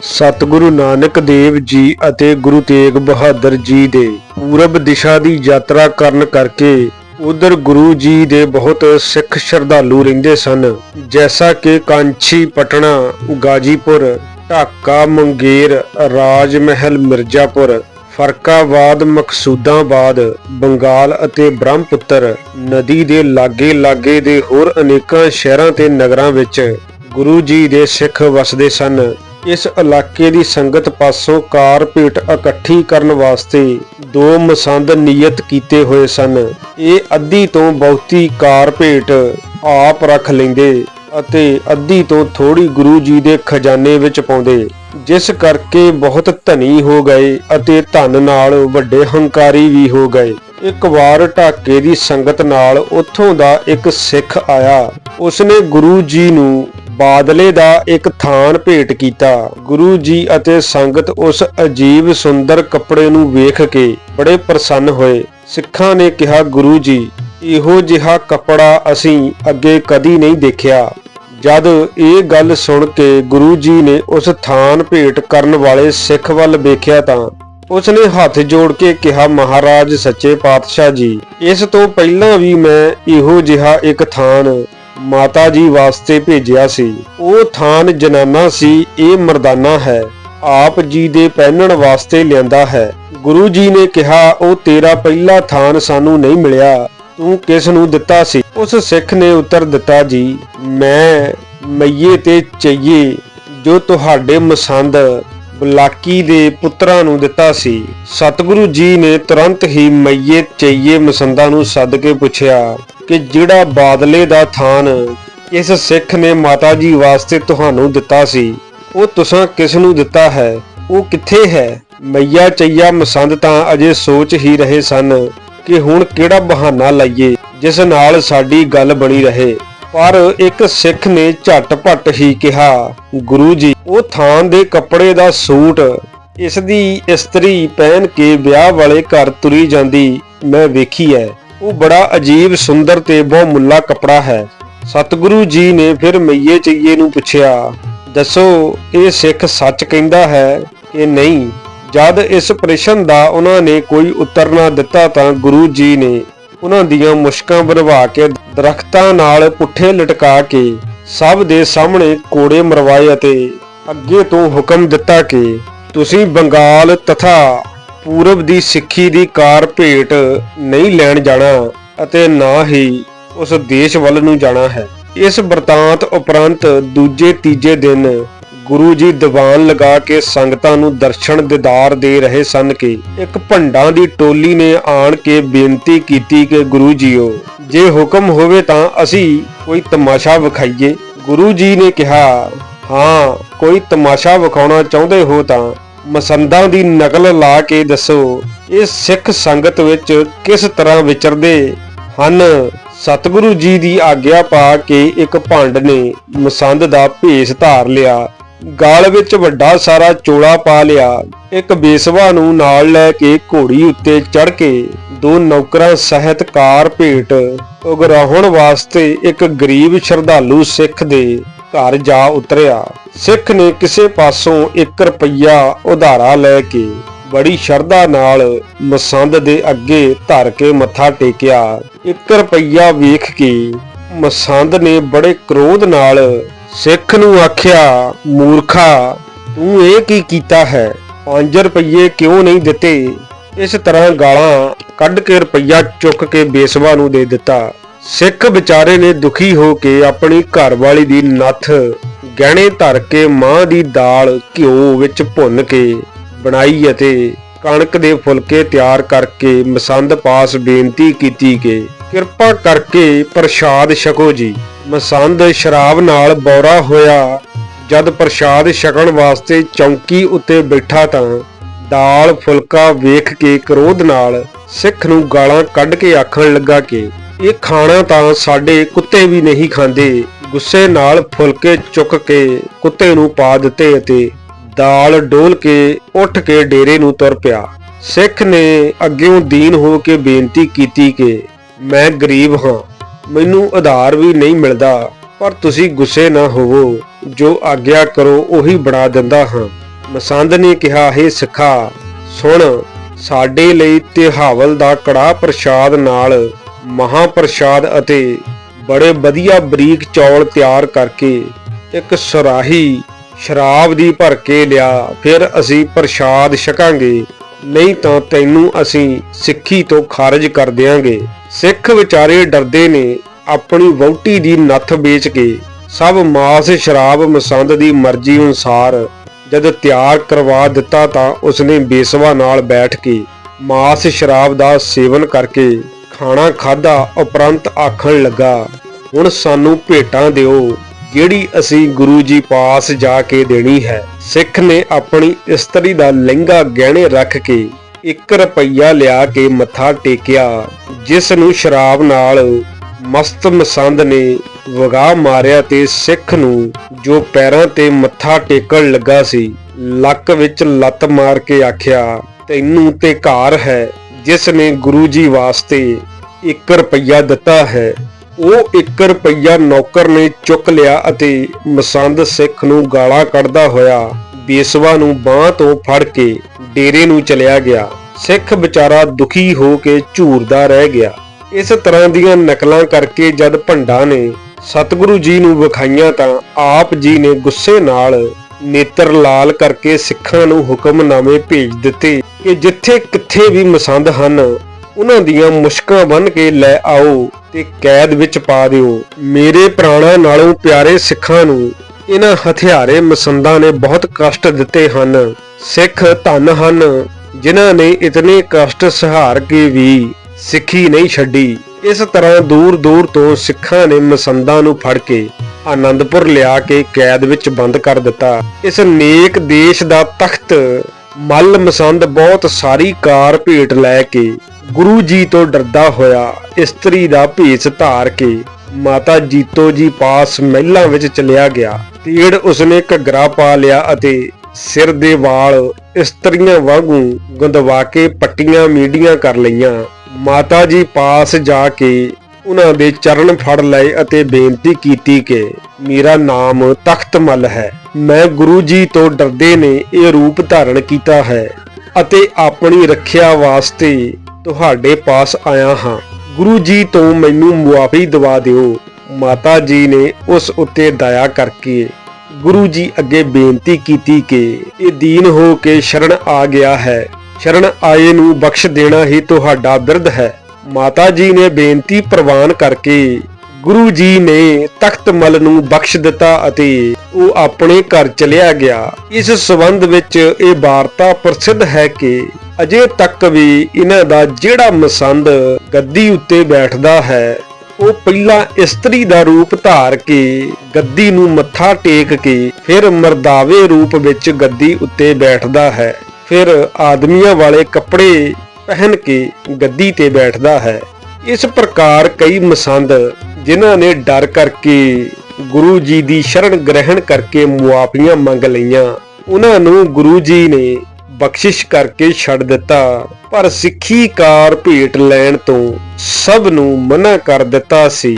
ਸਤਿਗੁਰੂ ਨਾਨਕ ਦੇਵ ਜੀ ਅਤੇ ਗੁਰੂ ਤੇਗ ਬਹਾਦਰ ਜੀ ਦੇ ਪੂਰਬ ਦਿਸ਼ਾ ਦੀ ਯਾਤਰਾ ਕਰਨ ਕਰਕੇ ਉਧਰ ਗੁਰੂ ਜੀ ਦੇ ਬਹੁਤ ਸਿੱਖ ਸ਼ਰਧਾਲੂ ਰਹਿੰਦੇ ਸਨ। ਜੈਸਾ ਕਿ ਕਾਂਚੀ ਪਟਨਾ, ਗਾਜੀਪੁਰ, ਢਾਕਾ, ਮੰਗੇਰ ਰਾਜ ਮਹਿਲ ਮਿਰਜ਼ਾਪੁਰ, ਫਰਕਾਬਾਦ, ਮਕਸੂਦਾਬਾਦ, ਬੰਗਾਲ ਅਤੇ ਬ੍ਰਹਮਪੁੱਤਰ ਨਦੀ ਦੇ ਲਾਗੇ ਲਾਗੇ ਦੇ ਹੋਰ ਅਨੇਕਾਂ ਸ਼ਹਿਰਾਂ ਤੇ ਨਗਰਾਂ ਵਿੱਚ ਗੁਰੂ ਜੀ ਦੇ ਸਿੱਖ ਵਸਦੇ ਸਨ। ਇਸ ਇਲਾਕੇ ਦੀ ਸੰਗਤ ਪਾਸੋਂ ਕਾਰ ਭੇਟ ਇਕੱਠੀ ਕਰਨ ਵਾਸਤੇ ਦੋ ਮਸੰਦ ਨਿਯਤ ਕੀਤੇ ਹੋਏ ਸਨ। ਇਹ ਅੱਧੀ ਤੋਂ ਬਹੁਤੀ ਕਾਰ ਭੇਟ ਆਪ ਰੱਖ ਲੈਂਦੇ ਅਤੇ ਅੱਧੀ ਤੋਂ ਥੋੜੀ ਗੁਰੂ ਜੀ ਦੇ ਖਜ਼ਾਨੇ ਵਿੱਚ ਪਾਉਂਦੇ, ਜਿਸ ਕਰਕੇ ਬਹੁਤ ਧਨੀ ਹੋ ਗਏ ਅਤੇ ਧਨ ਨਾਲ ਵੱਡੇ ਹੰਕਾਰੀ ਵੀ ਹੋ ਗਏ। ਇੱਕ ਵਾਰ ਢਾਕੇ ਦੀ ਸੰਗਤ ਨਾਲ ਉੱਥੋਂ ਦਾ ਇੱਕ ਸਿੱਖ ਆਇਆ। ਉਸਨੇ ਗੁਰੂ ਜੀ ਨੂੰ ਬਾਦਲੇ ਦਾ ਇੱਕ ਥਾਨ ਭੇਟ ਕੀਤਾ। ਗੁਰੂ ਜੀ ਅਤੇ ਸੰਗਤ ਉਸ ਅਜੀਬ ਸੁੰਦਰ ਕੱਪੜੇ ਨੂੰ ਵੇਖ ਕੇ ਬੜੇ ਪ੍ਰਸੰਨ ਹੋਏ। ਸਿੱਖਾਂ ਨੇ ਕਿਹਾ, ਗੁਰੂ ਜੀ, ਇਹੋ ਜਿਹਾ ਕੱਪੜਾ ਅਸੀਂ ਅੱਗੇ ਕਦੀ ਨਹੀਂ ਦੇਖਿਆ। ਜਦ ਇਹ ਗੱਲ ਸੁਣ ਕੇ ਗੁਰੂ ਜੀ ਨੇ ਉਸ ਥਾਨ ਭੇਟ ਕਰਨ ਵਾਲੇ ਸਿੱਖ ਵੱਲ ਵੇਖਿਆ ਤਾਂ ਉਸਨੇ ਹੱਥ ਜੋੜ ਕੇ ਕਿਹਾ, ਮਹਾਰਾਜ, ਸੱਚੇ ਪਾਤਸ਼ਾਹ ਜੀ, ਇਸ ਤੋਂ ਪਹਿਲਾਂ ਵੀ ਮੈਂ ਇਹੋ ਜਿਹਾ ਇੱਕ ਥਾਨ ਮਾਤਾ ਜੀ ਵਾਸਤੇ ਭੇਜਿਆ ਸੀ। ਉਹ ਥਾਨ ਜਨਾਨਾ ਸੀ, ਇਹ ਮਰਦਾਨਾ ਹੈ। ਆਪ ਜੀ ਦੇ ਪਹਿਨਣ ਵਾਸਤੇ ਲਿਆਂਦਾ ਹੈ। ਗੁਰੂ ਜੀ ਨੇ ਕਿਹਾ, ਉਹ ਤੇਰਾ ਪਹਿਲਾ ਥਾਨ ਸਾਨੂੰ ਨਹੀਂ ਮਿਲਿਆ। ਤੂੰ ਕਿਸ ਨੂੰ ਦਿੱਤਾ ਸੀ? ਉਸ ਸਿੱਖ ਨੇ ਉੱਤਰ ਦਿੱਤਾ ਜੀ, ਮੈਂ ਮਈਏ ਤੇ ਚਈਏ, ਜੋ ਤੁਹਾਡੇ ਮਸੰਦ ਬਲਾਕੀ ਦੇ ਪੁੱਤਰਾਂ ਨੂੰ ਦਿੱਤਾ ਸੀ। ਸਤਿਗੁਰੂ ਜੀ ਨੇ ਤੁਰੰਤ ਹੀ ਮਈਏ, ਚਈਏ ਮਸੰਦਾਂ ਨੂੰ ਸੱਦ ਕੇ ਪੁੱਛਿਆ ਕਿ ਜਿਹੜਾ ਬਾਦਲੇ ਦਾ ਥਾਨ ਇਸ ਸਿੱਖ ਨੇ ਮਾਤਾ ਜੀ ਵਾਸਤੇ ਤੁਹਾਨੂੰ ਦਿੱਤਾ ਸੀ, ਉਹ ਤੁਸੀਂ ਕਿਸ ਨੂੰ ਦਿੱਤਾ ਹੈ? ਉਹ ਕਿੱਥੇ ਹੈ? ਮਈਆ ਚਈਆ ਮਸੰਦ ਤਾਂ ਅਜੇ ਸੋਚ ਹੀ ਰਹੇ ਸਨ ਕਿ ਹੁਣ ਕਿਹੜਾ ਬਹਾਨਾ ਲਾਈਏ ਜਿਸ ਨਾਲ ਸਾਡੀ ਗੱਲ ਬਣੀ ਰਹੇ। ਪਰ ਇੱਕ ਸਿੱਖ ਨੇ ਝਟਪਟ ਹੀ ਕਿਹਾ, ਗੁਰੂ ਜੀ, ਉਹ ਥਾਂ ਦੇ ਕੱਪੜੇ ਦਾ ਸੂਟ ਇਸ ਦੀ ਇਸਤਰੀ ਪਹਿਨ ਕੇ ਵਿਆਹ ਵਾਲੇ ਘਰ ਤੁਰੀ ਜਾਂਦੀ, ਮੈਂ ਵੇਖੀ ਹੈ। ਉਹ ਬੜਾ ਅਜੀਬ, ਸੁੰਦਰ ਤੇ ਬਹੁ ਮੁੱਲਾ ਕੱਪੜਾ ਹੈ। ਸਤਿਗੁਰੂ ਜੀ ਨੇ ਫਿਰ ਮਈਏ ਚਈਏ ਨੂੰ ਪੁੱਛਿਆ, ਦੱਸੋ, ਇਹ ਸਿੱਖ ਸੱਚ ਕਹਿੰਦਾ ਹੈ ਕਿ ਨਹੀਂ? ਜਦ ਇਸ ਪ੍ਰਸ਼ਨ ਦਾ ਉਹਨਾਂ ਨੇ ਕੋਈ ਉੱਤਰ ਨਾ ਦਿੱਤਾ ਤਾਂ ਗੁਰੂ ਜੀ ਨੇ ਉਹਨਾਂ ਦੀਆਂ ਮੁਸ਼ਕਾਂ ਵਰਵਾ ਕੇ ਦਰਖਤਾਂ ਨਾਲ ਪੁੱਠੇ ਲਟਕਾ ਕੇ ਸਭ ਦੇ ਸਾਹਮਣੇ ਕੋੜੇ ਮਰਵਾਏ ਅਤੇ ਅੱਗੇ ਤੋਂ ਹੁਕਮ ਦਿੱਤਾ ਕਿ ਤੁਸੀਂ ਬੰਗਾਲ ਤਥਾ ਪੂਰਬ ਦੀ ਸਿੱਖੀ ਦੀ ਕਾਰ ਭੇਟ ਨਹੀਂ ਲੈਣ ਜਾਣਾ ਅਤੇ ਨਾ ਹੀ ਉਸ ਦੇਸ਼ ਵੱਲ ਨੂੰ ਜਾਣਾ ਹੈ। ਇਸ ਵਰਤਾਂਤ ਉਪਰੰਤ ਦੂਜੇ ਤੀਜੇ ਦਿਨ ਗੁਰੂ ਜੀ ਦੀਵਾਨ ਲਗਾ ਕੇ ਸੰਗਤਾਂ ਨੂੰ ਦਰਸ਼ਨ ਦਿਦਾਰ ਦੇ ਰਹੇ ਸਨ ਕਿ ਇੱਕ ਭੰਡਾਂ ਦੀ ਟੋਲੀ ਨੇ ਆਣ ਕੇ ਬੇਨਤੀ ਕੀਤੀ ਕਿ ਗੁਰੂ ਜੀਓ, ਜੇ ਹੁਕਮ ਹੋਵੇ ਤਾਂ ਅਸੀਂ ਕੋਈ ਤਮਾਸ਼ਾ ਵਿਖਾਈਏ। ਗੁਰੂ ਜੀ ਨੇ ਕਿਹਾ, ਹਾਂ, ਕੋਈ ਤਮਾਸ਼ਾ ਵਿਖਾਉਣਾ ਚਾਹੁੰਦੇ ਹੋ ਤਾਂ ਮਸੰਦਾਂ ਦੀ ਨਕਲ ਲਾ ਕੇ ਦੱਸੋ, ਇਹ ਸਿੱਖ ਸੰਗਤ ਵਿੱਚ ਕਿਸ ਤਰ੍ਹਾਂ ਵਿਚਰਦੇ ਹਨ? ਸਤਿਗੁਰੂ ਜੀ ਦੀ ਆਗਿਆ ਪਾ ਕੇ ਇੱਕ ਭੰਡ ਨੇ ਮਸੰਦ ਦਾ ਭੇਸ ਧਾਰ ਲਿਆ। ਗਾਲ ਵਿੱਚ ਵੱਡਾ ਸਾਰਾ ਚੋਲਾ ਪਾ ਲਿਆ। ਇੱਕ ਬੇਸਵਾ ਨੂੰ ਨਾਲ ਲੈ ਕੇ ਘੋੜੀ ਉੱਤੇ ਚੜ ਕੇ ਦੋ ਨੌਕਰਾਂ ਸਹਿਤ ਕਾਰ ਭੇਟ ਉਗਰਾਹੁਣ ਵਾਸਤੇ ਇੱਕ ਗਰੀਬ ਸ਼ਰਧਾਲੂ ਸਿੱਖ ਦੇ ਘਰ ਜਾ ਉਤਰਿਆ। ਸਿੱਖ ਨੇ ਕਿਸੇ ਪਾਸੋਂ 1 ਰੁਪਈਆ ਉਧਾਰਾ ਲੈ ਕੇ ਬੜੀ ਸ਼ਰਧਾ ਨਾਲ ਮਸੰਦ ਦੇ ਅੱਗੇ ਧਰ ਕੇ ਮੱਥਾ ਟੇਕਿਆ। 1 ਰੁਪਈਆ ਵੇਖ ਕੇ ਮਸੰਦ ਨੇ ਬੜੇ ਕ੍ਰੋਧ ਨਾਲ ਸਿੱਖ ਨੂੰ ਆਖਿਆ, ਮੂਰਖਾ, ਤੂੰ ਇਹ ਕੀ ਕੀਤਾ ਹੈ? 5 ਰੁਪਈਏ ਕਿਉਂ ਨਹੀਂ ਦਿੱਤੇ? ਇਸ ਤਰ੍ਹਾਂ ਗਾਲਾਂ ਕੱਢ ਕੇ ਰੁਪਈਆ ਚੁੱਕ ਕੇ ਬੇਸਵਾ ਨੂੰ ਦੇ ਦਿੱਤਾ। ਸਿੱਖ ਵਿਚਾਰੇ ਨੇ ਦੁਖੀ ਹੋ ਕੇ ਆਪਣੀ ਘਰਵਾਲੀ ਦੀ ਨੱਥ ਗਹਿਣੇ ਧਰ ਕੇ ਮਾਂ ਦੀ ਦਾਲ ਘਿਓ ਵਿੱਚ ਭੁੰਨ ਕੇ ਬਣਾਈ ਅਤੇ ਕਣਕ ਦੇ ਫੁਲਕੇ ਤਿਆਰ ਕਰਕੇ ਮਸੰਦ ਪਾਸ ਬੇਨਤੀ ਕੀਤੀ ਕਿ ਕਿਰਪਾ ਕਰਕੇ ਪ੍ਰਸ਼ਾਦ ਛਕੋ ਜੀ। ਮਸੰਦ ਸ਼ਰਾਬ ਨਾਲ ਬੌਰਾ ਹੋਇਆ। ਜਦ ਪ੍ਰਸ਼ਾਦ ਛਕਣ ਵਾਸਤੇ ਚੌਂਕੀ ਉੱਤੇ ਬੈਠਾ ਤਾਂ ਦਾਲ ਫੁਲਕਾ ਵੇਖ ਕੇ ਕਰੋਧ ਨਾਲ ਸਿੱਖ ਨੂੰ ਗਾਲਾਂ ਕੱਢ ਕੇ ਆਖਣ ਲੱਗਾ ਕਿ ਇਹ ਖਾਣਾ ਤਾਂ ਸਾਡੇ ਕੁੱਤੇ ਵੀ ਨਹੀਂ ਖਾਂਦੇ। ਗੁੱਸੇ ਨਾਲ ਫੁਲਕੇ ਚੁੱਕ ਕੇ ਕੁੱਤੇ ਨੂੰ ਪਾ ਦਿੱਤੇ ਅਤੇ ਦਾਲ ਡੋਲ ਕੇ ਉੱਠ ਕੇ ਡੇਰੇ ਨੂੰ ਤੁਰ ਪਿਆ। ਸਿੱਖ ਨੇ ਅੱਗਿਓਂ ਦੀਨ ਹੋ ਕੇ ਬੇਨਤੀ ਕੀਤੀ ਕਿ ਮੈਂ ਗਰੀਬ ਹਾਂ, ਮੈਨੂੰ ਆਧਾਰ ਵੀ ਨਹੀਂ ਮਿਲਦਾ, ਪਰ ਤੁਸੀਂ ਗੁੱਸੇ ਨਾ ਹੋਵੋ, ਜੋ ਆਗਿਆ ਕਰੋ ਉਹੀ ਬਣਾ ਦਿੰਦਾ ਹਾਂ। ਮਸੰਦ ਨੇ ਕਿਹਾ, ਹੈ ਸਿੱਖਾ, ਸੁਣ, ਸਾਡੇ ਲਈ ਤਿਹਾਵਲ ਦਾ ਕੜਾ ਪ੍ਰਸ਼ਾਦ ਨਾਲ ਮਹਾਪ੍ਰਸ਼ਾਦ ਅਤੇ ਬੜੇ ਵਧੀਆ ਬਰੀਕ ਚੌਲ ਤਿਆਰ ਕਰਕੇ ਇੱਕ ਸਰਾਹੀ ਸ਼ਰਾਬ ਦੀ ਭਰ ਕੇ ਲਿਆ, ਫਿਰ ਅਸੀਂ ਪ੍ਰਸ਼ਾਦ ਛਕਾਂਗੇ। ਨਹੀਂ ਤਾਂ ਤੈਨੂੰ ਅਸੀਂ ਸਿੱਖੀ ਤੋਂ ਖਾਰਜ ਕਰ ਦਿਆਂਗੇ। ਸਿੱਖ ਵਿਚਾਰੇ ਡਰਦੇ ਨੇ ਆਪਣੀ ਵਹੁਟੀ ਦੀ ਨੱਥ ਵੇਚ ਕੇ। ਸਭ ਮਾਸ ਸ਼ਰਾਬ ਮਸੰਦ ਦੀ ਮਰਜ਼ੀ ਅਨੁਸਾਰ ਜਦ ਤਿਆਰ ਕਰਵਾ ਦਿੱਤਾ ਤਾਂ ਉਸਨੇ ਬੇਸਵਾ ਨਾਲ ਬੈਠ ਕੇ ਮਾਸ ਸ਼ਰਾਬ ਦਾ ਸੇਵਨ ਕਰਕੇ ਖਾਣਾ ਖਾਦਾ ਉਪਰੰਤ ਆਖਣ ਲੱਗਾ, ਹੁਣ ਸਾਨੂੰ ਭੇਟਾਂ ਦਿਓ, ਜਿਹੜੀ ਅਸੀਂ ਗੁਰੂ ਜੀ ਪਾਸ ਜਾ ਕੇ ਦੇਣੀ ਹੈ। ਸਿੱਖ ਨੇ ਆਪਣੀ ਇਸਤਰੀ ਦਾ ਲਹਿੰਗਾ ਗਹਿਣੇ ਰੱਖ ਕੇ 1 ਰੁਪਈਆ ਲਿਆ ਕੇ ਮੱਥਾ ਟੇਕਿਆ, ਜਿਸ ਨੂੰ ਸ਼ਰਾਬ ਨਾਲ ਮਸਤ ਮਸੰਦ ਨੇ ਵਗਾ ਮਾਰਿਆ ਤੇ ਸਿੱਖ ਨੂੰ ਜੋ ਪੈਰਾਂ ਤੇ ਮੱਥਾ ਟੇਕਣ ਲੱਗਾ ਸੀ, ਲੱਕ ਵਿੱਚ ਲੱਤ ਮਾਰ ਕੇ ਆਖਿਆ, ਤੈਨੂੰ ਤੇ ਘਰ ਹੈ ਜਿਸ ਨੇ ਗੁਰੂ ਜੀ ਵਾਸਤੇ 1 ਰੁਪਈਆ ਦਿੱਤਾ ਹੈ, ਉਹ 1 ਰੁਪਈਆ ਨੌਕਰ ਨੇ ਚੁੱਕ ਲਿਆ ਅਤੇ ਮਸੰਦ ਸਿੱਖ ਨੂੰ ਗਾਲਾਂ ਕੱਢਦਾ ਹੋਇਆ ਬੇਸਵਾ ਨੂੰ ਬਾਹ ਤੋਂ ਫੜ ਕੇ ਡੇਰੇ ਨੂੰ ਚਲਿਆ ਗਿਆ। ਸਿੱਖ ਵਿਚਾਰਾ ਦੁਖੀ ਹੋ ਕੇ ਝੂਰਦਾ ਰਹਿ ਗਿਆ। ਇਸ ਤਰ੍ਹਾਂ ਦੀਆਂ ਨਕਲਾਂ ਕਰਕੇ ਜਦ ਭੰਡਾ ਨੇ ਸਤਿਗੁਰੂ ਜੀ ਨੂੰ ਵਿਖਾਈਆਂ ਤਾਂ ਆਪ ਜੀ ਨੇ ਗੁੱਸੇ ਨਾਲ ਨੇਤਰ ਲਾਲ ਕਰਕੇ ਸਿੱਖਾਂ ਨੂੰ ਹੁਕਮਨਾਮੇ ਭੇਜ ਦਿੱਤੇ। ਕਿ ਜਿੱਥੇ ਕਿੱਥੇ ਵੀ ਮਸੰਦ ਹਨ, ਉਹਨਾਂ ਦੀਆਂ ਮੁਸ਼ਕਾਂ ਬੰਨ ਕੇ ਲੈ ਆਓ ਤੇ ਕੈਦ ਵਿੱਚ ਪਾ ਦਿਓ। ਮੇਰੇ ਪ੍ਰਾਣਾਂ ਨਾਲੋਂ ਪਿਆਰੇ ਸਿੱਖਾਂ ਨੂੰ ਇਹਨਾਂ ਹਥਿਆਰੇ ਮਸੰਦਾਂ ਨੇ ਬਹੁਤ ਕਸ਼ਟ ਦਿੱਤੇ ਹਨ। ਸਿੱਖ ਧੰਨ ਹਨ, ਜਿਨ੍ਹਾਂ ਨੇ ਇਤਨੇ ਕਸ਼ਟ ਸਹਾਰ ਕੇ ਵੀ ਸਿੱਖੀ ਨਹੀਂ ਛੱਡੀ। ਇਸ ਤਰ੍ਹਾਂ ਦੂਰ ਦੂਰ ਤੋਂ ਸਿੱਖਾਂ ਨੇ ਮਸੰਦਾਂ ਨੂੰ ਫੜ ਕੇ ਆਨੰਦਪੁਰ ਲਿਆ ਕੇ ਕੈਦ ਵਿੱਚ ਬੰਦ ਕਰ ਦਿੱਤਾ। ਇਸ ਨੇਕ ਦੇਸ਼ ਦਾ ਤਖਤ ਮੱਲ ਮਸੰਦ ਬਹੁਤ ਸਾਰੀ ਕਾਰ ਭੇਟ ਲੈ ਕੇ ਗੁਰੂ ਜੀ ਤੋਂ ਡਰਦਾ ਹੋਇਆ ਇਸਤਰੀ ਦਾ ਭੇਸ ਧਾਰ ਕੇ ਮਾਤਾ ਜੀਤੋ ਜੀ ਪਾਸ ਮਹਿਲਾਂ ਵਿੱਚ ਚਲਿਆ ਗਿਆ। ਤੀੜ ਉਸਨੇ ਘੱਗਰਾ ਪਾ ਲਿਆ ਅਤੇ ਸਿਰ ਦੇ ਵਾਲ ਇਸਤਰੀਆਂ ਵਾਂਗੂ ਗੁੰਦਵਾ ਕੇ ਪੱਟੀਆਂ ਮੀਡੀਆਂ ਕਰ ਲਈਆਂ। ਮਾਤਾ ਜੀ ਪਾਸ ਜਾ ਕੇ ਉਹਨਾਂ ਦੇ ਚਰਨ ਫੜ ਲਏ ਅਤੇ ਬੇਨਤੀ ਕੀਤੀ ਕਿ ਮੇਰਾ ਨਾਮ ਤਖਤਮਲ ਹੈ। ਮੈਂ ਗੁਰੂ ਜੀ ਤੋਂ ਡਰਦੇ ਨੇ ਇਹ ਰੂਪ ਧਾਰਨ ਕੀਤਾ ਹੈ ਅਤੇ ਆਪਣੀ ਰੱਖਿਆ ਵਾਸਤੇ ਤੁਹਾਡੇ ਪਾਸ ਆਇਆ ਹਾਂ। ਗੁਰੂ ਜੀ ਤੋਂ ਮੈਨੂੰ ਮੁਆਫੀ ਦਿਵਾ ਦਿਓ। ਮਾਤਾ ਜੀ ਨੇ ਉਸ ਉੱਤੇ ਦਇਆ ਕਰਕੇ ਗੁਰੂ ਜੀ ਅੱਗੇ ਬੇਨਤੀ ਕੀਤੀ ਕਿ ਇਹ ਦੀਨ ਹੋ ਕੇ ਸ਼ਰਨ ਆ ਗਿਆ ਹੈ। ਸ਼ਰਨ ਆਏ ਨੂੰ ਬਖਸ਼ ਦੇਣਾ ਹੀ ਤੁਹਾਡਾ ਬਿਰਧ ਹੈ। ਮਾਤਾ ਜੀ ਨੇ ਬੇਨਤੀ ਪ੍ਰਵਾਨ ਕਰਕੇ ਗੁਰੂ ਜੀ ਨੇ ਤਖਤ ਮਲ ਨੂੰ ਬਖਸ਼ ਦਿੱਤਾ ਅਤੇ ਉਹ ਆਪਣੇ ਘਰ ਚਲਿਆ ਗਿਆ। ਇਸ ਸਬੰਧ ਵਿੱਚ ਇਹ ਵਾਰਤਾ ਪ੍ਰਸਿੱਧ ਹੈ ਕਿ ਅਜੇ ਤੱਕ ਵੀ ਇਹਨਾਂ ਦਾ ਜਿਹੜਾ ਮਸੰਦ ਗੱਦੀ ਉੱਤੇ ਬੈਠਦਾ ਹੈ, ਉਹ ਪਹਿਲਾਂ ਇਸਤਰੀ ਦਾ ਰੂਪ ਧਾਰ ਕੇ ਗੱਦੀ ਨੂੰ ਮੱਥਾ ਟੇਕ ਕੇ ਫਿਰ ਮਰਦਾਵੇ ਰੂਪ ਵਿੱਚ ਗੱਦੀ ਉੱਤੇ ਬੈਠਦਾ ਹੈ। ਫਿਰ ਆਦਮੀਆਂ ਵਾਲੇ ਕੱਪੜੇ ਪਹਿਨ ਕੇ ਗੱਦੀ ਤੇ ਬੈਠਦਾ ਹੈ। ਇਸ ਪ੍ਰਕਾਰ ਕਈ ਮਸੰਦ, ਜਿਨ੍ਹਾਂ ਨੇ ਡਰ ਕਰਕੇ ਗੁਰੂ ਜੀ ਦੀ ਸ਼ਰਨ ਗ੍ਰਹਿਣ ਕਰਕੇ ਮੁਆਫੀਆਂ ਮੰਗ ਲਈਆਂ ਉਹਨਾਂ ਨੂੰ ਗੁਰੂ ਜੀ ਨੇ ਬਖਸ਼ਿਸ਼ ਕਰਕੇ ਛੱਡ ਦਿੱਤਾ। ਪਰ ਸਿੱਖੀ ਕਾਰ ਭੇਟ ਲੈਣ ਤੋਂ ਸਭ ਨੂੰ ਮਨਾ ਕਰ ਦਿੱਤਾ ਸੀ।